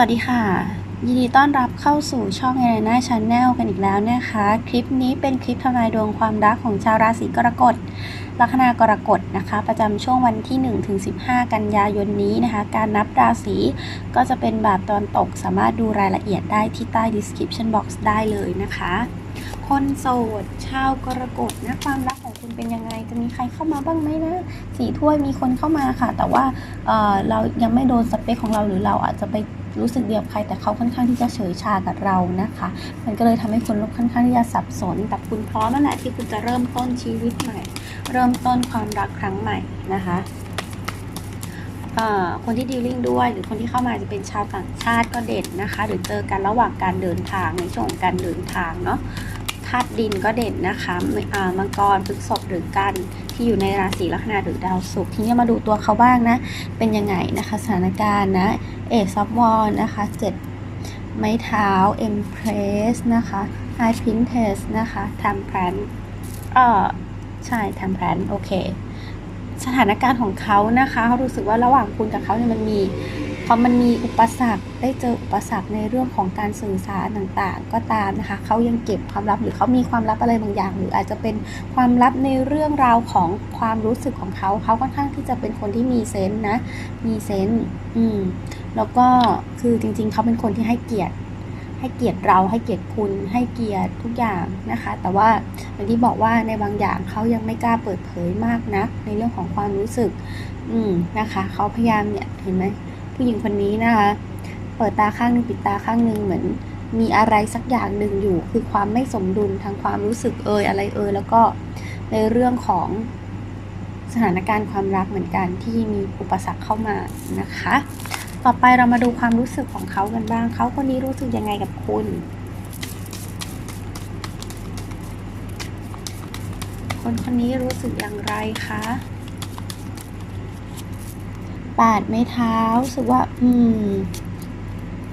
สวัสดีค่ะ ยินดีต้อนรับเข้าสู่ช่อง a r e n a Channel กันอีกแล้วนะคะ คลิปนี้เป็นคลิปทำนายดวงความรักของชาวราศีกรกฎลัคนากรกฎนะคะ ประจำช่วงวันที่1ถึง15 กันยายนนี้นะคะ การนับราศีก็จะเป็นแบบตอนตกสามารถดูรายละเอียดได้ที่ใต้ description box ได้เลยนะคะ คนโสด ชาวกรกฎนะความรักของคุณเป็นยังไง จะมีใครเข้ามาบ้างไหมนะสีถ้วยมีคนเข้ามาค่ะ แต่ว่าเออเรายังไม่โดนสเปคของเราหรือเราอาจจะไป รู้สึกเดียวใครแต่เขาค่อนข้างที่จะเฉยชากับเรานะคะ มันก็เลยทำให้คุณค่อนข้างที่จะสับสน แต่คุณพร้อมแล้วแหละที่คุณจะเริ่มต้นชีวิตใหม่ เริ่มต้นความรักครั้งใหม่นะคะคนที่ดีลลิ่งด้วย หรือคนที่เข้ามาจะเป็นชาวต่างชาติก็เด่นนะคะ หรือเจอกันระหว่างการเดินทางในช่วงการเดินทางเนาะ ธาตุดินก็เด่นนะคะมังกรพฤษภหรือกันที่อยู่ในราศีลัคนาหรือดาวศุกร์ทีนี้มาดูตัวเขาบ้างนะ เป็นยังไงนะคะสถานการณ์นะเอซับวอลนะคะเจ็ดไม้เท้าเอ็มเพรสนะคะไฮพินเทสนะคะทำแพลนเออใช่ทำแพลนโอเค สถานการณ์ของเขานะคะเขารู้สึกว่าระหว่างคุณกับเขาเนี่ยมันมี พอมันมีอุปสรรคได้เจออุปสรรคในเรื่องของการสื่อสารต่างๆ ก็ตามนะคะเขายังเก็บความลับหรือเขามีความลับอะไรบางอย่าง หรืออาจจะเป็นความลับในเรื่องราวของความรู้สึกของเขาเขาค่อนข้างที่จะเป็นคนที่มีเซนส์นะมีเซนส์อืมแล้วก็คือจริงๆเขาเป็นคนที่ให้เกียรติให้เกียรติเราให้เกียรติคุณให้เกียรติทุกอย่างนะคะ แต่ว่าอย่างที่บอกว่าในบางอย่างเขายังไม่กล้าเปิดเผยมากนะในเรื่องของความรู้สึก อืมนะคะเขาพยายามเนี่ยเห็นไหม ผู้หญิงคนนี้นะคะ เปิดตาข้างหนึ่งปิดตาข้างหนึ่งเหมือน มีอะไรสักอย่างหนึ่งอยู่ คือความไม่สมดุลทางความรู้สึกเอ่ยอะไรเอ่ยแล้วก็ในเรื่องของสถานการณ์ความรักเหมือนกันที่มีอุปสรรคเข้ามานะคะ ต่อไปเรามาดูความรู้สึกของเขากันบ้าง เขาคนนี้รู้สึกยังไงกับคุณ คนคนนี้รู้สึกอย่างไรคะ ปาดไม้เท้ารู้สึกว่า อืม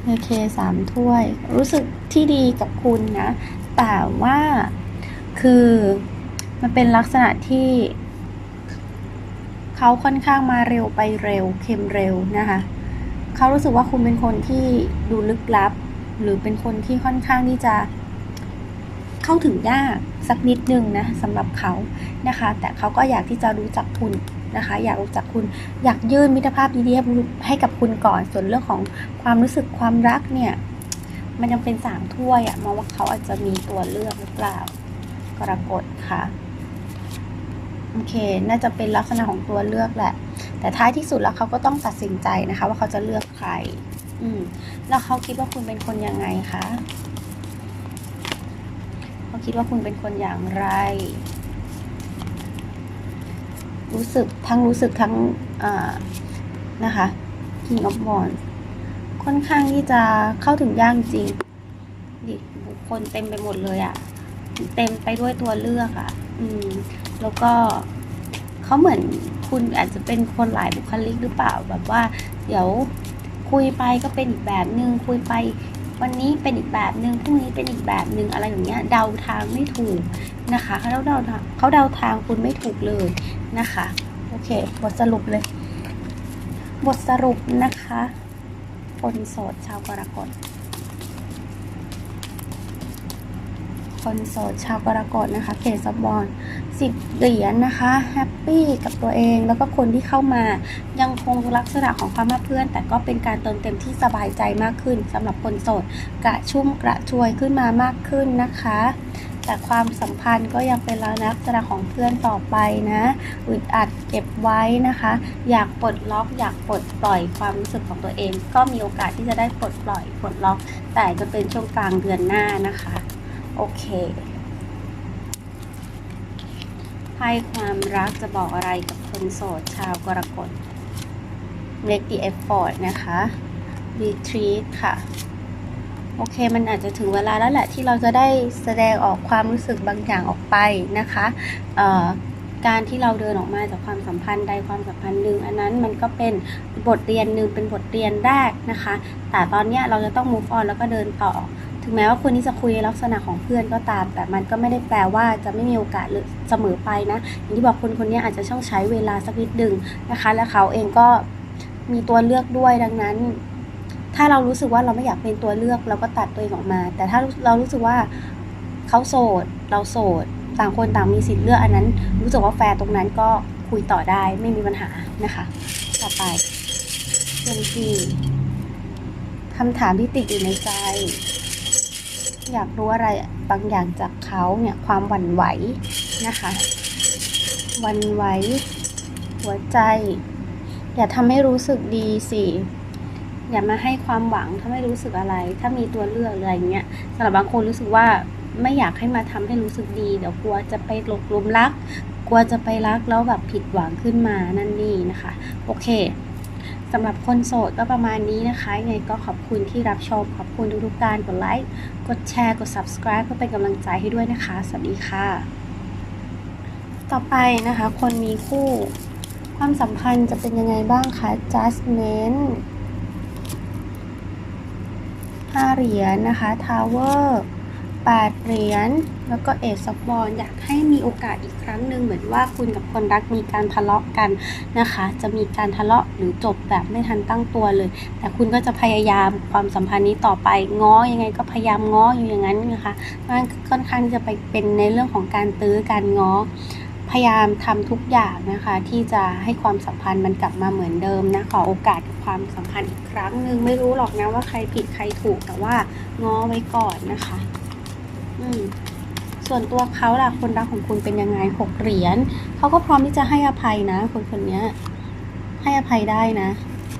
โอเคสามถ้วย รู้สึกที่ดีกับคุณนะ แต่ว่าคือมันเป็นลักษณะที่เขาค่อนข้างมาเร็วไปเร็วเค็มเร็วนะคะเขารู้สึกว่าคุณเป็นคนที่ดูลึกลับ หรือเป็นคนที่ค่อนข้างที่จะ เข้าถึงยากสักนิดนึงนะสำหรับเขานะคะ แต่เขาก็อยากที่จะรู้จักคุณ นะคะ อยากรู้จักคุณอยากยื่นมิตรภาพดีๆให้กับคุณก่อนส่วนเรื่องของความรู้สึกความรักเนี่ย มันยังเป็นสามถ้วยอะมองว่าเขาอาจจะมีตัวเลือกหรือเปล่ากรกฎค่ะโอเค น่าจะเป็นลักษณะของตัวเลือกแหละ แต่ท้ายที่สุดแล้วเขาก็ต้องตัดสินใจนะคะ ว่าเขาจะเลือกใคร อืม แล้วเขาคิดว่าคุณเป็นคนยังไงคะ เขาคิดว่าคุณเป็นคนอย่างไร รู้สึกทั้งรู้สึกทั้งนะคะ King of Wands ค่อนข้างที่จะเข้าถึงยากจริงดิบุคคลเต็มไปหมดเลยอะ่ะ เต็มไปด้วยตัวเลือกอะ่ะ อืม แล้วก็เขาเหมือนคุณอาจจะเป็นคนหลายบุคลิกหรือเปล่าแบบว่า เดี๋ยวคุยไปก็เป็นอีกแบบนึงคุยไป วันนี้เป็นอีกแบบหนึ่งพรุ่งนี้เป็นอีกแบบหนึ่งอะไรอย่างเงี้ยเดาทางไม่ถูกนะคะเขาเดาทาเขาเดาทางคุณไม่ถูกเลยนะคะโอเคบทสรุปเลย บทสรุปนะคะคนโสดชาวกรกฎ คนโสดชาวกรกฎนะคะเพจซับอลสิบเหรียญนะคะแฮปปี้กับตัวเอง แล้วก็คนที่เข้ามายังคงลักษณะของความมาเพื่อน แต่ก็เป็นการเติมเต็มที่สบายใจมากขึ้นสำหรับคนโสดกระชุ่มกระชวยขึ้นมามากขึ้นนะคะแต่ความสัมพันธ์ก็ยังเป็นลักษณะของเพื่อนต่อไปนะอึดอัดเก็บไว้นะคะ อยากปลดล็อกอยากปลดปล่อยความรู้สึกของตัวเอง ก็มีโอกาสที่จะได้ปลดปล่อยปลดล็อก แต่จะเป็นช่วงกลางเดือนหน้านะคะ โอเคไพ่ความรักจะบอกอะไรกับคนโสดชาวกรกฎ Make the effort นะคะ Retreat ค่ะ โอเค มันอาจจะถึงเวลาแล้วแหละที่เราจะได้แสดงออกความรู้สึกบางอย่างออกไปนะคะการที่เราเดินออกมาจากความสัมพันธ์ใดความสัมพันธ์หนึ่งอันนั้นมันก็เป็นบทเรียนหนึ่งเป็นบทเรียนแรกนะคะ แต่ตอนนี้เราจะต้อง move on แล้วก็เดินต่อ ถึงแม้ว่าคนนี้จะคุยลักษณะของเพื่อนก็ตาม แต่มันก็ไม่ได้แปลว่าจะไม่มีโอกาสเลยเสมอไปนะอย่างที่บอกคนคนนี้อาจจะต้องใช้เวลาสักนิดหนึ่งนะคะ และเขาเองก็มีตัวเลือกด้วยดังนั้น ถ้าเรารู้สึกว่าเราไม่อยากเป็นตัวเลือกเราก็ตัดตัวเองออกมา แต่ถ้าเรารู้สึกว่าเขาโสด เราโสด ต่างคนต่างมีสิทธิ์เลือกอันนั้น รู้สึกว่าแฟร์ตรงนั้นก็คุยต่อได้ไม่มีปัญหานะคะ ต่อไปเรื่องที่คำถามที่ติดอยู่ในใจ อยากรู้อะไรบางอย่างจากเขาเนี่ยความหวั่นไหวนะคะหวั่นไหว หัวใจ อย่าทำให้รู้สึกดีสิอย่ามาให้ความหวังถ้าไม่รู้สึกอะไร ถ้ามีตัวเลือกอะไรเงี้ยสำหรับบางคนรู้สึกว่าไม่อยากให้มาทำให้รู้สึกดีเดี๋ยวกลัวจะไปหลงลุมรัก กลัวจะไปรักแล้วแบบผิดหวังขึ้นมานั่นนี่นะคะ โอเค สำหรับคนโสดก็ประมาณนี้นะคะยังไงก็ขอบคุณที่รับชม ขอบคุณทุกๆการกดไลค์ กดแชร์ กด subscribe เพื่อเป็นกำลังใจให้ด้วยนะคะ สวัสดีค่ะ ต่อไปนะคะ คนมีคู่ ความสัมพันธ์จะเป็นยังไงบ้างคะ Jasmine ห้าเหรียญนะคะ Tower แปดเหรียญ แล้วก็เอซบอลอยากให้มีโอกาสอีกครั้งหนึ่งเหมือนว่าคุณกับคนรักมีการทะเลาะกันนะคะ จะมีการทะเลาะหรือจบแบบไม่ทันตั้งตัวเลย แต่คุณก็จะพยายามความสัมพันธ์นี้ต่อไปง้อยังไงก็พยายามง้ออยู่อย่างนั้นนะคะมันค่อนข้างจะไปเป็นในเรื่องของการตื้อการง้อพยายามทำทุกอย่างนะคะ ที่จะให้ความสัมพันธ์มันกลับมาเหมือนเดิมนะขอโอกาสความสัมพันธ์อีกครั้งหนึ่งไม่รู้หรอกนะว่าใครผิดใครถูกแต่ว่าง้อไว้ก่อนนะคะ อืม ส่วนตัวเขาล่ะคนรักของคุณเป็นยังไงหกเหรียญเขาก็พร้อมที่จะให้อภัยนะ คนคนนี้ให้อภัยได้นะ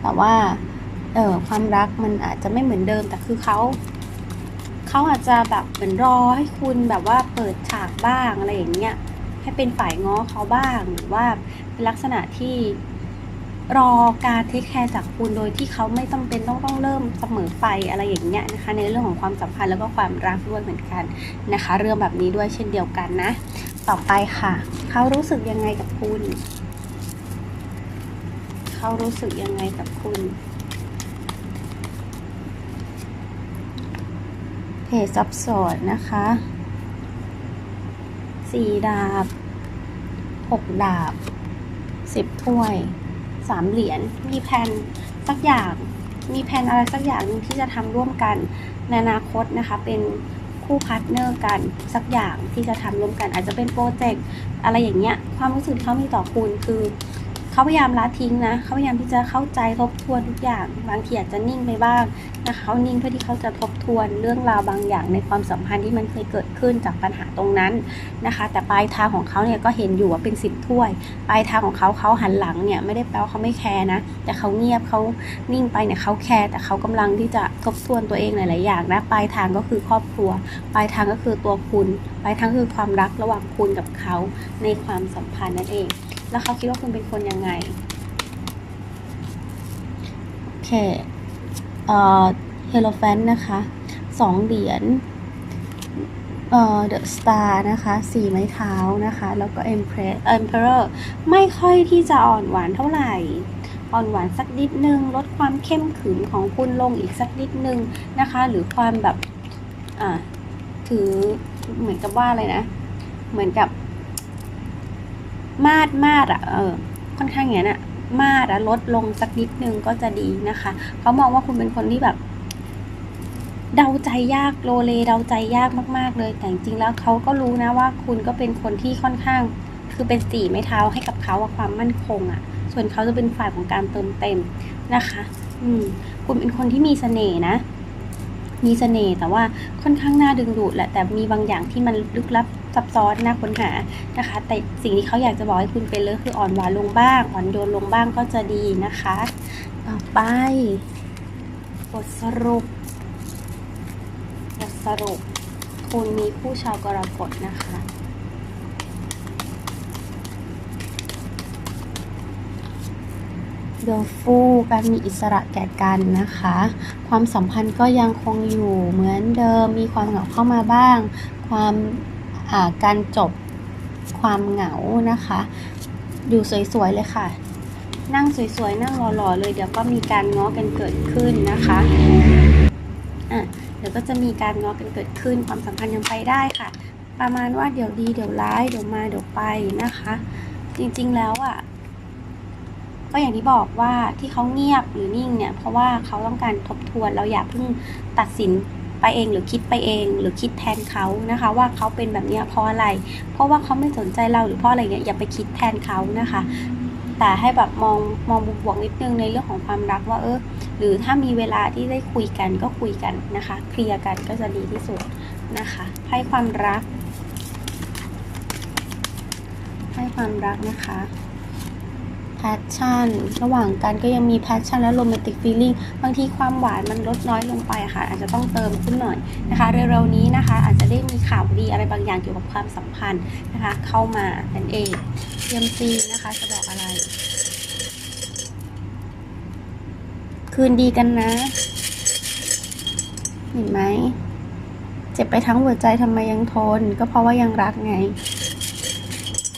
แต่ว่าเออความรักมันอาจจะไม่เหมือนเดิมแต่คือเขาเขาอาจจะแบบเหมือนรอให้คุณแบบว่าเปิดฉากบ้างอะไรอย่างเงี้ยให้เป็นฝ่ายง้อเขาบ้างหรือว่าเป็นลักษณะที่ รอการเทคแคร์จากคุณโดยที่เขาไม่จำเป็นต้องต้องเริ่มเสมอไปอะไรอย่างเงี้ยนะคะ ในเรื่องของความสัมพันธ์แล้วก็ความรักด้วยเหมือนกันนะคะ เรื่องแบบนี้ด้วยเช่นเดียวกันนะ ต่อไปค่ะ เขารู้สึกยังไงกับคุณ เขารู้สึกยังไงกับคุณเพจซับซอนนะคะสี่ดาบหกดาบสิบถ้วย สามเหรียญมีแผนสักอย่าง มีแผนอะไรสักอย่างนึงที่จะทำร่วมกันในอนาคตนะคะเป็นคู่พาร์ทเนอร์กันสักอย่างที่จะทำร่วมกัน อาจจะเป็นโปรเจกต์อะไรอย่างเงี้ยความรู้สึกเขามีต่อคุณคือ เขาพยายามละทิ้งนะเขาพยายามที่จะเข้าใจทบทวนทุกอย่างบางทีอาจจะนิ่งไปบ้างนะคะเขานิ่งเพื่อที่เขาจะทบทวนเรื่องราวบางอย่างในความสัมพันธ์ที่มันเคยเกิดขึ้นจากปัญหาตรงนั้นนะคะ แต่ปลายทางของเขาเนี่ยก็เห็นอยู่ว่าเป็นสิบถ้วย ปลายทางของเขาเขาหันหลังเนี่ยไม่ได้แปลว่าเขาไม่แคร์นะแต่เขาเงียบเขานิ่งไปเนี่ยเขาแคร์แต่เขากำลังที่จะทบทวนตัวเองหลาย ๆ อย่างนะปลายทางก็คือครอบครัว ปลายทางก็คือตัวคุณ ปลายทางคือความรักระหว่างคุณกับเขาในความสัมพันธ์นั่นเอง แล้วเขาคิดว่าคุณเป็นคนยังไง โอเค เอ่อเฮโลแฟนนะคะสองเหรียญเอ่อเดอะสตาร์นะคะสี่ไม้เท้านะคะ แล้วก็เอ็มเพรสเอ็มเพอร์ไม่ค่อยที่จะอ่อนหวานเท่าไหร่ อ่อนหวานสักนิดนึง ลดความเข้มขืนของคุณลงอีกสักนิดนึงนะคะ หรือความแบบ อ่า ถือเหมือนกับว่าอะไรนะ เหมือนกับ มาดมาดอะเออค่อนข้างอย่างนั้นอะมาดอะลดลงสักนิดนึงก็จะดีนะคะเขามองว่าคุณเป็นคนที่แบบเดาใจยากโลเลเดาใจยากมาก ๆ เลย แต่จริงแล้วเขาก็รู้นะว่าคุณก็เป็นคนที่ค่อนข้าง คือเป็นสี่ไม้เท้าให้กับเขาความมั่นคงอะส่วนเขาจะเป็นฝ่ายของการเติมเต็มนะคะ อืม คุณเป็นคนที่มีเสน่ห์นะ มีเสน่ห์แต่ว่าค่อนข้างน่าดึงดูดแหละแต่มีบางอย่างที่มันลึกลับซับซ้อนน่าค้นหานะคะ แต่สิ่งที่เขาอยากจะบอกให้คุณเป็นเลยคืออ่อนหวานลงบ้าง อ่อนโยนลงบ้างก็จะดีนะคะต่อไปบทสรุปบทสรุป คุณมีผู้ชาวกรกฎนะคะ เดฟูการมีอิสระแก่กันนะคะ ความสัมพันธ์ก็ยังคงอยู่เหมือนเดิม มีความเหงาเข้ามาบ้าง ความาการจบความเหงานะคะ อยู่สวยๆเลยค่ะ นั่งสวยๆ นั่งหล่อๆเลย เดี๋ยวก็มีการง้อกันเกิดขึ้นนะคะอะเดี๋ยวก็จะมีการง้อกันเกิดขึ้น ความสัมพันธ์ยังไปได้ค่ะ ประมาณว่าเดี๋ยวดีเดี๋ยวร้ายเดี๋ยวมาเดี๋ยวไปนะคะ จริงๆแล้วอะ ก็อย่างที่บอกว่าที่เขาเงียบหรือนิ่งเนี่ย เพราะว่าเขาต้องการทบทวนเราอย่าเพิ่งตัดสินไปเองหรือคิดไปเองหรือคิดแทนเขานะคะ ว่าเขาเป็นแบบนี้เพราะอะไร เพราะว่าเขาไม่สนใจเราหรือเพราะอะไรเงี้ยอย่าไปคิดแทนเขานะคะ แต่ให้แบบมองมองบวกนิดนึงในเรื่องของความรักว่าเออหรือถ้ามีเวลาที่ได้คุยกันก็คุยกันนะคะ เคลียร์กันก็จะดีที่สุดนะคะ ให้ความรัก ให้ความรักนะคะ passion ระหว่างกันก็ยังมี passion และ romantic feeling บางทีความหวานมันลดน้อยลงไปค่ะ อาจจะต้องเติมขึ้นหน่อยนะคะเร็วๆนี้นะคะ อาจจะได้มีข่าวดีอะไรบางอย่างเกี่ยวกับความสัมพันธ์นะคะ เข้ามานั่นเองเทียมซีนะคะจะบอกอะไร คืนดีกันนะเห็นไหมเจ็บไปทั้งหัวใจทำไมยังทน ก็เพราะว่ายังรักไง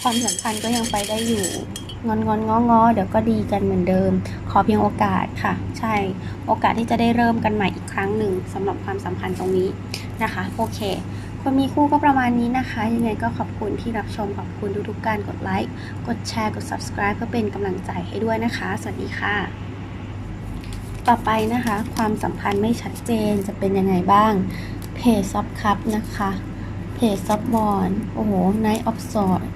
ความสัมพันธ์ก็ยังไปได้อยู่ งอนงอนง้องอเดี๋ยวก็ดีกันเหมือนเดิม ขอเพียงโอกาสค่ะ ใช่ โอกาสที่จะได้เริ่มกันใหม่อีกครั้งหนึ่งสำหรับความสัมพันธ์ตรงนี้นะคะ โอเค คนมีคู่ก็ประมาณนี้นะคะ ยังไงก็ขอบคุณที่รับชม ขอบคุณทุกๆการกดไลค์ กดแชร์ กด subscribe เพื่อเป็นกำลังใจให้ด้วยนะคะ สวัสดีค่ะ ต่อไปนะคะ ความสัมพันธ์ไม่ชัดเจนจะเป็นยังไงบ้าง เพจซับคัพนะคะเพจซับบอลโอ้โห Night of Swords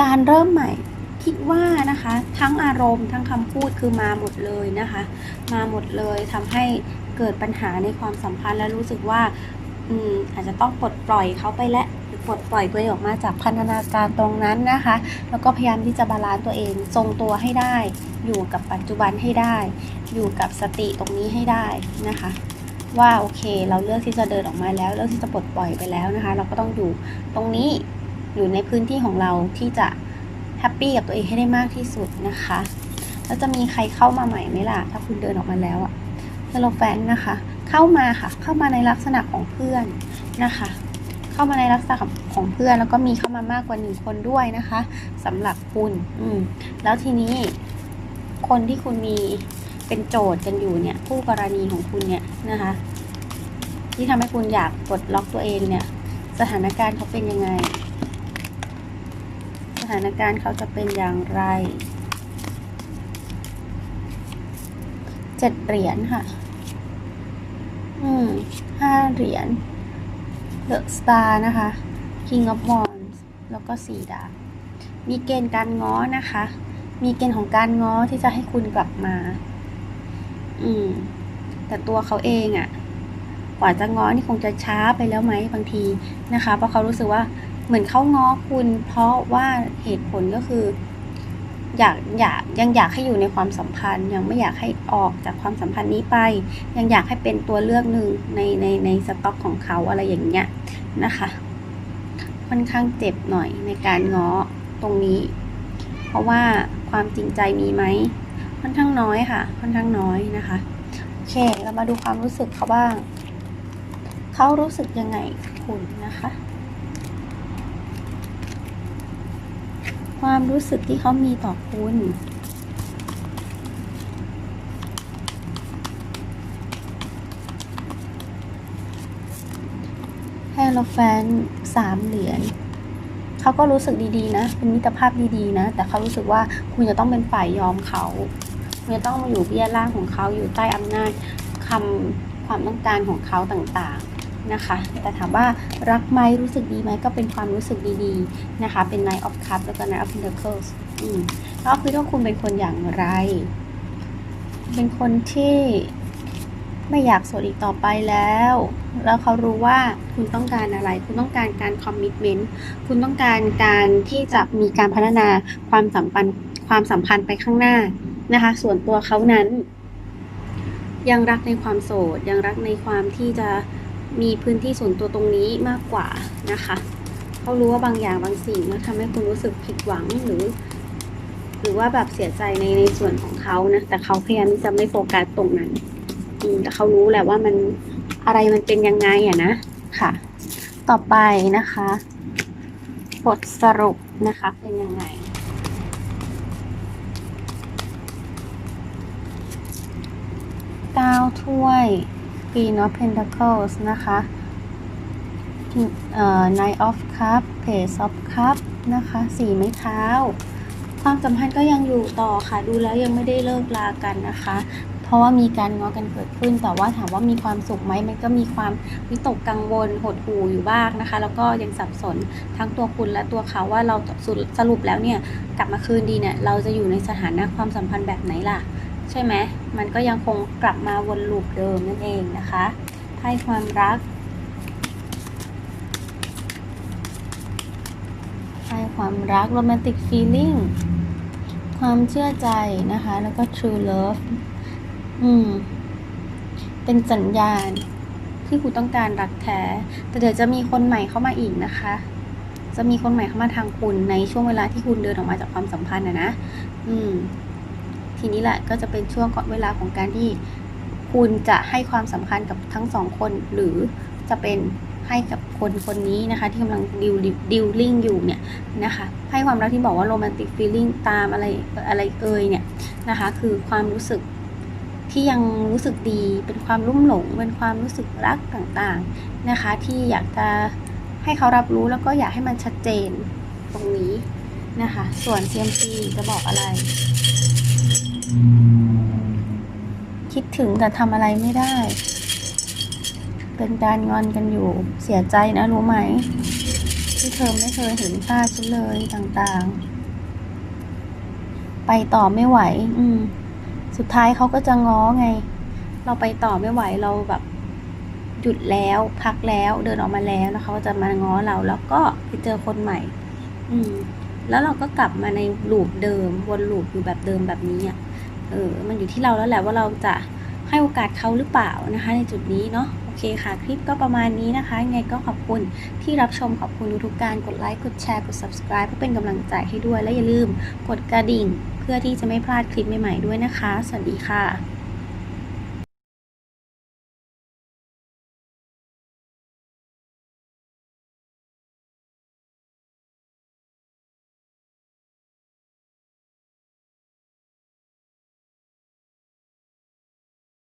การเริ่มใหม่ คิดว่านะคะทั้งอารมณ์ทั้งคำพูดคือมาหมดเลยนะคะ มาหมดเลยทำให้เกิดปัญหาในความสัมพันธ์และรู้สึกว่าอืมอาจจะต้องปลดปล่อยเขาไปและหรือปลดปล่อยตัวเองออกมาจากพันธนาการตรงนั้นนะคะ แล้วก็พยายามที่จะบาลานซ์ตัวเองทรงตัวให้ได้ อยู่กับปัจจุบันให้ได้ อยู่กับสติตรงนี้ให้ได้นะคะ ว่าโอเค เราเลือกที่จะเดินออกมาแล้วเลือกที่จะปลดปล่อยไปแล้วนะคะ เราก็ต้องอยู่ตรงนี้อยู่ในพื้นที่ของเราที่จะ แฮปปี้กับตัวเองให้ได้มากที่สุดนะคะ แล้วจะมีใครเข้ามาใหม่ไหมล่ะ ถ้าคุณเดินออกมาแล้วอะเฮลโลแฟนนะคะ เข้ามาค่ะ เข้ามาในลักษณะของเพื่อนนะคะ เข้ามาในลักษณะของเพื่อน แล้วก็มีเข้ามามากกว่าหนึ่งคนด้วยนะคะสำหรับคุณ อืมแล้วทีนี้ คนที่คุณมีเป็นโจทย์กันอยู่เนี่ยคู่กรณีของคุณเนี่ยนะคะ ที่ทำให้คุณอยากปลดล็อกตัวเองเนี่ย สถานการณ์เขาเป็นยังไง ถานการณ์เขาจะเป็นอย่างไรเจ็ดเหรียญค่ะ อืมห้าเหรียญ The Star นะคะ King of Wands แล้วก็สี่ดาบ มีเกณฑ์การง้อนะคะ มีเกณฑ์ของการง้อที่จะให้คุณกลับมา อืม แต่ตัวเขาเองอะ่ะ กว่าจะง้อนี่คงจะช้าไปแล้วไหมบางทีนะคะ เพราะเขารู้สึกว่า เหมือนเขาง้อคุณ เพราะว่าเหตุผลก็คือ อยากอยากยังอยากให้อยู่ในความสัมพันธ์ ยังไม่อยากให้ออกจากความสัมพันธ์นี้ไป ยังอยากให้เป็นตัวเลือกหนึ่งในในในสต็อกของเขาอะไรอย่างเงี้ยนะคะค่อนข้างเจ็บหน่อยในการง้อตรงนี้ เพราะว่าความจริงใจมีไหมค่อนข้างน้อยค่ะ ค่อนข้างน้อยนะคะโอเค เรามาดูความรู้สึกเขาบ้าง เขารู้สึกยังไงคุณนะคะ ความรู้สึกที่เขามีต่อคุณ แฮโลแฟนสามเหรียญเขาก็รู้สึกดีๆนะ เป็นมิตรภาพดีๆนะ แต่เขารู้สึกว่าคุณจะต้องเป็นฝ่ายยอมเขา คุณจะต้องมาอยู่เบี้ยล่างของเขาอยู่ใต้อำนาจคำความต้องการของเขาต่างๆ นะคะ แต่ถามว่ารักไหมรู้สึกดีไหมก็เป็นความรู้สึกดีๆนะคะ เป็น Knight of Cups แล้วก็ Knight of Pentacles อืมก็คือว่าคุณเป็นคนอย่างไร เป็นคนที่ไม่อยากโสดอีกต่อไปแล้ว แล้วเขารู้ว่าคุณต้องการอะไร คุณต้องการการคอมมิชเมนต์ คุณต้องการการที่จะมีการพัฒนาความสัมพันธ์ความสัมพันธ์ไปข้างหน้านะคะ ส่วนตัวเขานั้น ยังรักในความโสด ยังรักในความที่จะ มีพื้นที่ส่วนตัวตรงนี้มากกว่านะคะเขารู้ว่าบางอย่างบางสิ่งมันทำให้คุณรู้สึกผิดหวังหรือ หรือว่าแบบเสียใจในในส่วนของเขานะแต่เขาพยายามที่จะไม่โฟกัสตรงนั้นอืมแต่เขารู้แหละว่ามันอะไรมันเป็นยังไงอะนะค่ะ ต่อไปนะคะบทสรุปนะคะเป็นยังไงเก้าถ้วย Queen of Pentacles นะคะเอ่อ Knight of Cup Page of Cup นะคะสี่ไม้เท้า ความสัมพันธ์ก็ยังอยู่ต่อค่ะ ดูแล้วยังไม่ได้เลิกลากันนะคะ เพราะว่ามีการง้อกันเกิดขึ้น แต่ว่าถามว่ามีความสุขไหม มันก็มีความวิตกกังวล หดหู่อยู่บ้างนะคะ แล้วก็ยังสับสนทั้งตัวคุณและตัวเขาว่าเราสรุปแล้วเนี่ย กลับมาคืนดีเนี่ย เราจะอยู่ในสถานะความสัมพันธ์แบบไหนล่ะ ใช่ไหมมันก็ยังคงกลับมาวนลูปเดิมนั่นเองนะคะไพ่ความรักไพ่ความรักโรแมนติกฟีลิ่งความเชื่อใจนะคะ แล้วก็ true love อืม เป็นสัญญาณที่คุณต้องการรักแท้ แต่เดี๋ยวจะมีคนใหม่เข้ามาอีกนะคะ จะมีคนใหม่เข้ามาทางคุณในช่วงเวลาที่คุณเดินออกมาจากความสัมพันธ์นะนะ อืม ทีนี้แหละก็จะเป็นช่วงเวลาของการที่คุณจะให้ความสำคัญกับทั้งสองคน หรือจะเป็นให้กับคนคนนี้นะคะ ที่กำลังดิวดิวลิ่งอยู่เนี่ยนะคะ ให้ความรักที่บอกว่าโรแมนติกฟีลลิ่งตามอะไรอะไรเอ่ยเนี่ยนะคะ คือความรู้สึกที่ยังรู้สึกดีเป็นความรุ่มหลง เป็นความรู้สึกรักต่างๆนะคะ ที่อยากจะให้เขารับรู้แล้วก็อยากให้มันชัดเจนตรงนี้นะคะ ส่วน CMC จะบอกอะไร คิดถึงแต่ทำอะไรไม่ได้ เป็นการงอนกันอยู่ เสียใจนะรู้ไหม ที่เธอไม่เคยเห็นค่าฉันเลยต่างๆ ไปต่อไม่ไหว อืม สุดท้ายเขาก็จะง้อไง เราไปต่อไม่ไหวเราแบบหยุดแล้วพักแล้วเดินออกมาแล้วแล้วเขาก็จะมาง้อเราแล้วก็ไปเจอคนใหม่ อืม แล้วเราก็กลับมาในลูปเดิมวนลูปอยู่แบบเดิมแบบนี้อะ เออ มันอยู่ที่เราแล้วแหละว่าเราจะให้โอกาสเขาหรือเปล่านะคะ ในจุดนี้เนาะโอเคค่ะ คลิปก็ประมาณนี้นะคะยังไงก็ขอบคุณที่รับชมขอบคุณทุกการกดไลค์กดแชร์กด subscribe เพื่อเป็นกำลังใจให้ด้วยและอย่าลืมกดกระดิ่ง เพื่อที่จะไม่พลาดคลิปใหม่ๆด้วยนะคะ สวัสดีค่ะ